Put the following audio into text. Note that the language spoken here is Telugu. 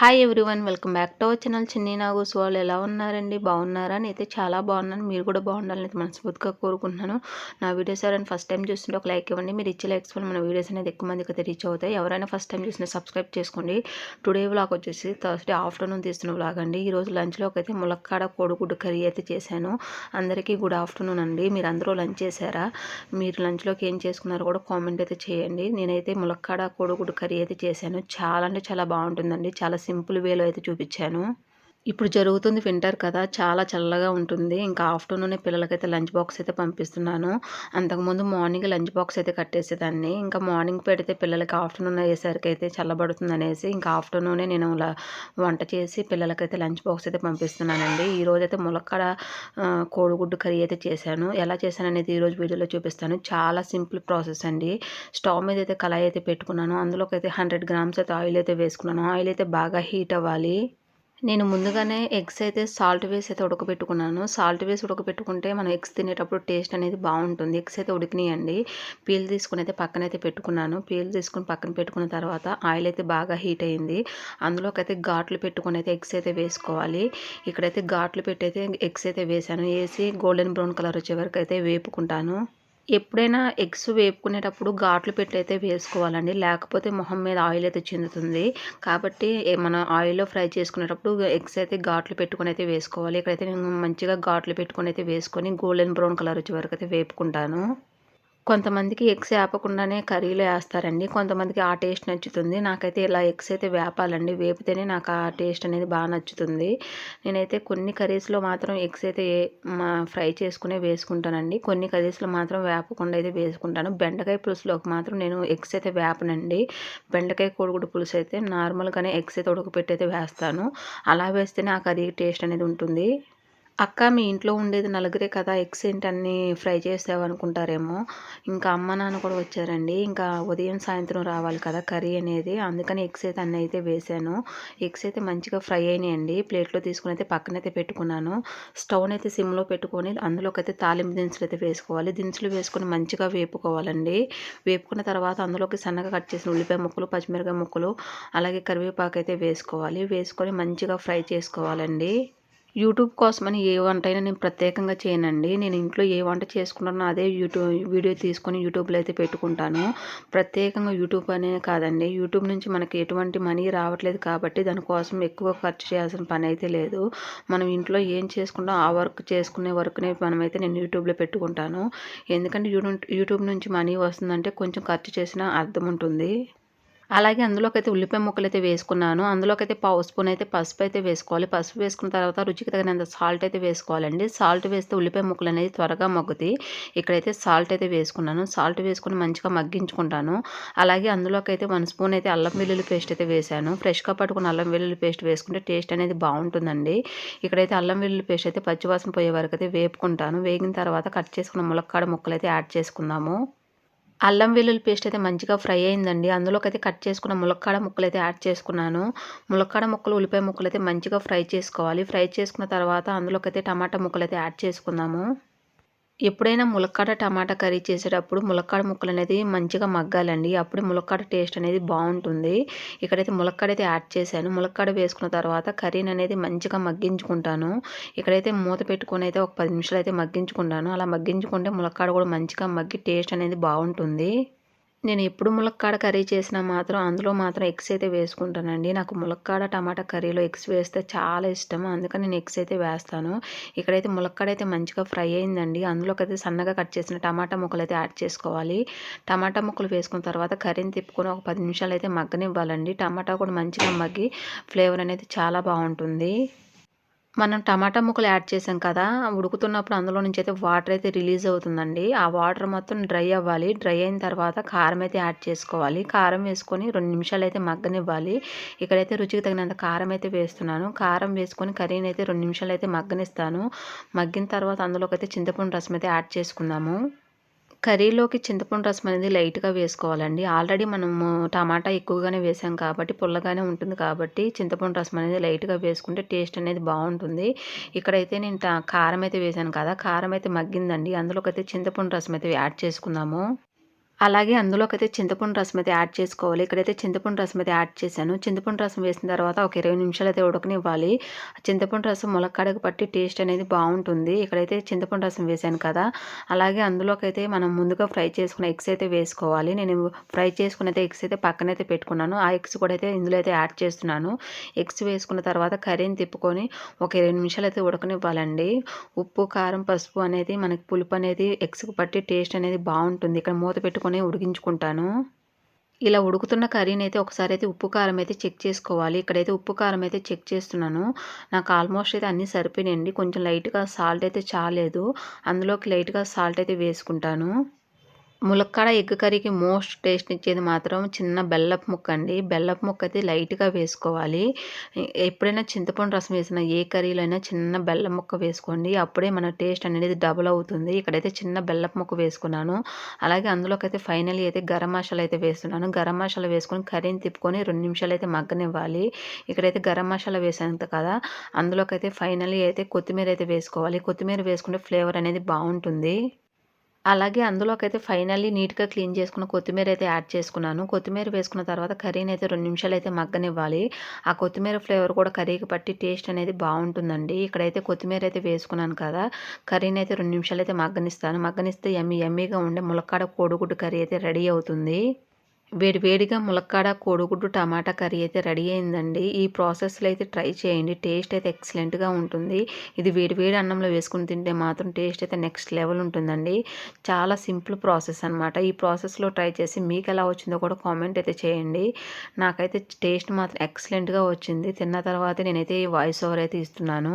Hi everyone welcome back to our channel Chinni Nagus వాళ్ళు ఎలా ఉన్నారండి? బాగున్నారా? అయితే చాలా బాగున్నాను. మీరు కూడా బాగుండాలని అయితే మనస్ఫూర్తిగా కోరుకుంటున్నాను. నా వీడియోస్ ఎవరైనా ఫస్ట్ టైం చూస్తుంటే ఒక లైక్ ఇవ్వండి. మీరు ఇచ్చే లైక్స్ వల్ల మన వీడియోస్ అనేది ఎక్కువ మందికి అయితే రీచ్ అవుతాయి. ఎవరైనా ఫస్ట్ టైం చూసినా సబ్స్క్రైబ్ చేసుకోండి. టుడే వ్లాగ్ వచ్చేసి థర్స్డే ఆఫ్టర్నూన్ తీస్తున్న వ్లాగ్ అండి. ఈరోజు లంచ్లోకి అయితే ములక్కాడ కోడిగుడ్డు కర్రీ అయితే చేశాను. అందరికీ గుడ్ ఆఫ్టర్నూన్ అండి. మీరు అందరూ లంచ్ చేశారా? మీరు లంచ్లోకి ఏం చేసుకున్నారో కూడా కామెంట్ అయితే చేయండి. నేనైతే ములక్కాడ కోడిగుడ్డు కర్రీ అయితే చేశాను. చాలా అంటే చాలా బాగుంటుందండి. చాలా సింపుల్ వేలో అయితే చూపించాను. ఇప్పుడు జరుగుతుంది వింటర్ కదా చాలా చల్లగా ఉంటుంది. ఇంకా ఆఫ్టర్నూనే పిల్లలకైతే లంచ్ బాక్స్ అయితే పంపిస్తున్నాను. అంతకుముందు మార్నింగ్ లంచ్ బాక్స్ అయితే కట్టేసేదాన్ని. ఇంకా మార్నింగ్ పెడితే పిల్లలకి ఆఫ్టర్నూన్ అయ్యేసరికి అయితే చల్లబడుతుంది అనేసి ఇంకా ఆఫ్టర్నూనే నేను వంట చేసి పిల్లలకైతే లంచ్ బాక్స్ అయితే పంపిస్తున్నానండి. ఈరోజు అయితే ములక్కడ కోడిగుడ్డు కర్రీ అయితే చేశాను. ఎలా చేశాను అనేది ఈరోజు వీడియోలో చూపిస్తాను. చాలా సింపుల్ ప్రాసెస్ అండి. స్టవ్ మీద అయితే కళాయి అయితే పెట్టుకున్నాను. అందులోకి అయితే హండ్రెడ్ గ్రామ్స్ అయితే ఆయిల్ అయితే వేసుకున్నాను. ఆయిల్ అయితే బాగా హీట్ అవ్వాలి. నేను ముందుగానే ఎగ్స్ అయితే సాల్ట్ వేసి అయితే ఉడకబెట్టుకున్నాను. సాల్ట్ వేసి ఉడకబెట్టుకుంటే మనం ఎగ్స్ తినేటప్పుడు టేస్ట్ అనేది బాగుంటుంది. ఎగ్స్ అయితే ఉడికినాయండి. పీల్ తీసుకుని అయితే పక్కన అయితే పెట్టుకున్నాను. పీల్ తీసుకుని పక్కన పెట్టుకున్న తర్వాత ఆయిల్ అయితే బాగా హీట్ అయింది. అందులోకి ఘాట్లు పెట్టుకుని అయితే ఎగ్స్ అయితే వేసుకోవాలి. ఇక్కడైతే ఘాట్లు పెట్టి అయితే ఎగ్స్ అయితే వేసాను. వేసి గోల్డెన్ బ్రౌన్ కలర్ వచ్చే వరకు అయితే వేపుకుంటాను. ఎప్పుడైనా ఎగ్స్ వేపుకునేటప్పుడు ఘాట్లు పెట్టి అయితే వేసుకోవాలండి. లేకపోతే మొహం మీద ఆయిల్ అయితే చెందుతుంది. కాబట్టి మనం ఆయిల్లో ఫ్రై చేసుకునేటప్పుడు ఎగ్స్ అయితే ఘాట్లు పెట్టుకొని అయితే వేసుకోవాలి. ఇక్కడైతే నేను మంచిగా ఘాట్లు పెట్టుకొని అయితే వేసుకొని గోల్డెన్ బ్రౌన్ కలర్ వచ్చే వరకు అయితే వేపుకుంటాను. కొంతమందికి ఎగ్స్ వేపకుండానే కర్రీలో వేస్తారండి. కొంతమందికి ఆ టేస్ట్ నచ్చుతుంది. నాకైతే ఇలా ఎగ్స్ అయితే వేపాలండి. వేపితేనే నాకు ఆ టేస్ట్ అనేది బాగా నచ్చుతుంది. నేనైతే కొన్ని కర్రీస్లో మాత్రం ఎగ్స్ అయితే ఫ్రై చేసుకునే వేసుకుంటానండి. కొన్ని కర్రీస్లో మాత్రం వేపకుండా అయితే వేసుకుంటాను. బెండకాయ పులుసులోకి మాత్రం నేను ఎగ్స్ అయితే వేపనండి. బెండకాయ కోడిగుడు పులుసు అయితే నార్మల్గానే ఎగ్స్ అయితే ఉడకపెట్టి అయితే వేస్తాను. అలా వేస్తేనే ఆ కర్రీ టేస్ట్ అనేది ఉంటుంది. అక్క మీ ఇంట్లో ఉండేది నలుగురే కదా ఎగ్స్ ఏంటన్నీ ఫ్రై చేసావనుకుంటారేమో. ఇంకా అమ్మ నాన్న కూడా వచ్చారండి. ఇంకా ఉదయం సాయంత్రం రావాలి కదా కర్రీ అనేది. అందుకని ఎగ్స్ అయితే అన్నీ అయితే వేసాను. ఎగ్స్ అయితే మంచిగా ఫ్రై అయినాయండి. ప్లేట్లో తీసుకుని అయితే పక్కనైతే పెట్టుకున్నాను. స్టవ్ని అయితే సిమ్లో పెట్టుకొని అందులోకి అయితే తాలింపు దినుసులు అయితే వేసుకోవాలి. దినుసులు వేసుకొని మంచిగా వేపుకోవాలండి. వేపుకున్న తర్వాత అందులోకి సన్నగా కట్ చేసిన ఉల్లిపాయ ముక్కలు పచ్చిమిరపాయ ముక్కలు అలాగే కరివేపాకు అయితే వేసుకోవాలి. వేసుకొని మంచిగా ఫ్రై చేసుకోవాలండి. యూట్యూబ్ కోసమని ఏ వంట అయినా నేను ప్రత్యేకంగా చేయనండి. నేను ఇంట్లో ఏ వంట చేసుకుంటానో అదే యూట్యూబ్ వీడియో తీసుకొని యూట్యూబ్లో అయితే పెట్టుకుంటాను. ప్రత్యేకంగా యూట్యూబ్ అనే కాదండి. యూట్యూబ్ నుంచి మనకి ఎటువంటి మనీ రావట్లేదు కాబట్టి దానికోసం ఎక్కువ ఖర్చు చేయాల్సిన పని అయితే లేదు. మనం ఇంట్లో ఏం చేసుకుంటాం ఆ వర్క్ చేసుకునే వర్క్నే మనమైతే నేను యూట్యూబ్లో పెట్టుకుంటాను. ఎందుకంటే యూట్యూబ్ నుంచి మనీ వస్తుందంటే కొంచెం ఖర్చు చేసినా అర్థం ఉంటుంది. అలాగే అందులోకైతే ఉల్లిపాయ ముక్కలు అయితే వేసుకున్నాను. అందులోకైతే పావు స్పూన్ అయితే పసుపు అయితే వేసుకోవాలి. పసుపు వేసుకున్న తర్వాత రుచికి తగినంత సాల్ట్ అయితే వేసుకోవాలండి. సాల్ట్ వేస్తే ఉల్లిపాయ ముక్కలు అనేది త్వరగా మగ్గుతాయి. ఇక్కడైతే సాల్ట్ అయితే వేసుకున్నాను. సాల్ట్ వేసుకుని మంచిగా మగ్గించుకుంటాను. అలాగే అందులోకి అయితే వన్ స్పూన్ అయితే అల్లం వెల్లుల్లి పేస్ట్ అయితే వేసాను ఫ్రెష్గా పట్టుకున్న అల్లం వెల్లుల్లి పేస్ట్ వేసుకుంటే టేస్ట్ అనేది బాగుంటుందండి. ఇక్కడైతే అల్లం వెల్లుల్లి పేస్ట్ అయితే పచ్చివాసన పోయే వరకు అయితే వేపుకుంటాను. వేగిన తర్వాత కట్ చేసుకున్న ములక్కాడ ముక్కలు అయితే యాడ్ చేసుకుందాము. అల్లం వెల్లుల్లి పేస్ట్ అయితే మంచిగా ఫ్రై అయిందండి. అందులోకి అయితే కట్ చేసుకున్న ములక్కాడ ముక్కలు అయితే యాడ్ చేసుకున్నాను. ములక్కాడ ముక్కలు ఉల్లిపాయ ముక్కలు అయితే మంచిగా ఫ్రై చేసుకోవాలి. ఫ్రై చేసుకున్న తర్వాత అందులోకి అయితే టమాటా ముక్కలు అయితే యాడ్ చేసుకుందాము. ఎప్పుడైనా ములక్కాడ టమాటా కర్రీ చేసేటప్పుడు ములక్కాడ ముక్కలు అనేది మంచిగా మగ్గాలండి. అప్పుడు ములక్కాడ టేస్ట్ అనేది బాగుంటుంది. ఇక్కడైతే ములక్కాడ అయితే యాడ్ చేశాను. ములక్కాడ వేసుకున్న తర్వాత కర్రీని అనేది మంచిగా మగ్గించుకుంటాను. ఇక్కడైతే మూత పెట్టుకొని అయితే ఒక పది నిమిషాలు అయితే మగ్గించుకుంటాను. అలా మగ్గించుకుంటే ములక్కాడ కూడా మంచిగా మగ్గి టేస్ట్ అనేది బాగుంటుంది. నేను ఎప్పుడు ములక్కాడ కర్రీ చేసినా మాత్రం అందులో మాత్రం ఎగ్స్ అయితే వేసుకుంటానండి. నాకు ములక్కాడ టమాటా కర్రీలో ఎగ్స్ వేస్తే చాలా ఇష్టం. అందుకని నేను ఎగ్స్ అయితే వేస్తాను. ఇక్కడైతే ములక్కాడ అయితే మంచిగా ఫ్రై అయిందండి. అందులోకి అయితే సన్నగా కట్ చేసిన టమాటా ముక్కలు అయితే యాడ్ చేసుకోవాలి. టమాటా ముక్కలు వేసుకున్న తర్వాత కర్రీని తిప్పుకొని ఒక పది నిమిషాలు అయితే మగ్గనివ్వాలండి. టమాటా కూడా మంచిగా మగ్గి ఫ్లేవర్ అనేది చాలా బాగుంటుంది. మనం టమాటా ముక్కలు యాడ్ చేసాం కదా ఉడుకుతున్నప్పుడు అందులో నుంచి అయితే వాటర్ అయితే రిలీజ్ అవుతుందండి. ఆ వాటర్ మొత్తం డ్రై అవ్వాలి. డ్రై అయిన తర్వాత కారం అయితే యాడ్ చేసుకోవాలి. కారం వేసుకొని రెండు నిమిషాలు అయితే మగ్గనివ్వాలి. ఇక్కడైతే రుచికి తగినంత కారం అయితే వేస్తున్నాను. కారం వేసుకొని కర్రీని అయితే రెండు నిమిషాలు అయితే మగ్గనిస్తాను. మగ్గిన తర్వాత అందులోకి అయితే చింతపండు రసం అయితే యాడ్ చేసుకుందాము. కర్రీలోకి చింతపండు రసం అనేది లైట్గా వేసుకోవాలండి. ఆల్రెడీ మనము టమాటా ఎక్కువగానే వేసాం కాబట్టి పుల్లగానే ఉంటుంది కాబట్టి చింతపండు రసం అనేది లైట్గా వేసుకుంటే టేస్ట్ అనేది బాగుంటుంది. ఇక్కడైతే నేను కారం అయితే వేసాను కదా కారం అయితే మగ్గిందండి. అందులోకి అయితే చింతపండు రసం అయితే యాడ్ చేసుకుందాము. అలాగే అందులోకైతే చింతపండు రసం అయితే యాడ్ చేసుకోవాలి. ఇక్కడైతే చింతపండు రసం అయితే యాడ్ చేశాను. చింతపండు రసం వేసిన తర్వాత ఒక ఇరవై నిమిషాలు అయితే ఉడకనివ్వాలి. చింతపండు రసం ములక్కాడకు పట్టి టేస్ట్ అనేది బాగుంటుంది. ఇక్కడైతే చింతపండు రసం వేశాను కదా. అలాగే అందులోకైతే మనం ముందుగా ఫ్రై చేసుకున్న ఎగ్స్ అయితే వేసుకోవాలి. నేను ఫ్రై చేసుకున్న అయితే ఎగ్స్ అయితే పక్కనైతే పెట్టుకున్నాను. ఆ ఎగ్స్ కూడా అయితే ఇందులో అయితే యాడ్ చేస్తున్నాను. ఎగ్స్ వేసుకున్న తర్వాత కర్రీని తిప్పుకొని ఒక ఇరవై నిమిషాలు అయితే ఉడకనివ్వాలండి. ఉప్పు కారం పసుపు అనేది మనకి పులుపు అనేది ఎగ్స్కి పట్టి టేస్ట్ అనేది బాగుంటుంది. ఇక్కడ మూత పెట్టుకుని వేసుకొని ఉడికించుకుంటాను. ఇలా ఉడుకుతున్న కర్రీని అయితే ఒకసారి అయితే ఉప్పు కారం అయితే చెక్ చేసుకోవాలి. ఇక్కడైతే ఉప్పు కారం అయితే చెక్ చేస్తున్నాను. నాకు ఆల్మోస్ట్ అయితే అన్నీ సరిపోయినాయండి. కొంచెం లైట్గా సాల్ట్ అయితే చాలేదు. అందులోకి లైట్గా సాల్ట్ అయితే వేసుకుంటాను. ములక్కాడ ఎగ్ కర్రీకి మోస్ట్ టేస్ట్ ఇచ్చేది మాత్రం చిన్న బెల్లపు ముక్క అండి బెల్లపు ముక్క అయితే లైట్గా వేసుకోవాలి. ఎప్పుడైనా చింతపండు రసం వేసిన ఏ కర్రీలో అయినా చిన్న బెల్లం ముక్క వేసుకోండి. అప్పుడే మన టేస్ట్ అనేది డబుల్ అవుతుంది. ఇక్కడైతే చిన్న బెల్లపు ముక్క వేసుకున్నాను. అలాగే అందులోకి అయితే ఫైనల్లీ అయితే గరం మసాలా అయితే వేస్తున్నాను. గరం మసాలా వేసుకొని కర్రీని తిప్పుకొని రెండు నిమిషాలు అయితే మగ్గనివ్వాలి. ఇక్కడైతే గరం మసాలా వేసాను కదా అందులోకి అయితే ఫైనల్లీ అయితే కొత్తిమీర అయితే వేసుకోవాలి. కొత్తిమీర వేసుకుంటే ఫ్లేవర్ అనేది బాగుంటుంది. అలాగే అందులోకైతే ఫైనల్లీ నీట్గా క్లీన్ చేసుకున్న కొత్తిమీర అయితే యాడ్ చేసుకున్నాను. కొత్తిమీర వేసుకున్న తర్వాత కర్రీని అయితే రెండు నిమిషాలు అయితే మగ్గనివ్వాలి. ఆ కొత్తిమీర ఫ్లేవర్ కూడా కర్రీకి పట్టి టేస్ట్ అనేది బాగుంటుందండి. ఇక్కడైతే కొత్తిమీర అయితే వేసుకున్నాను కదా కర్రీని అయితే రెండు నిమిషాలు అయితే మగ్గనిస్తాను. మగ్గనిస్తే ఎమ్మి ఎమ్మీగా ఉండే ములక్కాడ కోడిగుడ్డు కర్రీ అయితే రెడీ అవుతుంది. వేడి వేడిగా ములక్కాడ కోడిగుడ్డు టమాటా కర్రీ అయితే రెడీ అయిందండి. ఈ ప్రాసెస్లో అయితే ట్రై చేయండి. టేస్ట్ అయితే ఎక్సలెంట్గా ఉంటుంది. ఇది వేడి వేడి అన్నంలో వేసుకుని తింటే మాత్రం టేస్ట్ అయితే నెక్స్ట్ లెవెల్ ఉంటుందండి. చాలా సింపుల్ ప్రాసెస్ అనమాట ఈ ప్రాసెస్లో ట్రై చేసి మీకు ఎలా వచ్చిందో కూడా కామెంట్ అయితే చేయండి. నాకైతే టేస్ట్ మాత్రం ఎక్సలెంట్గా వచ్చింది. తిన్న తర్వాత నేనైతే వాయిస్ ఓవర్ అయితే ఇస్తున్నాను.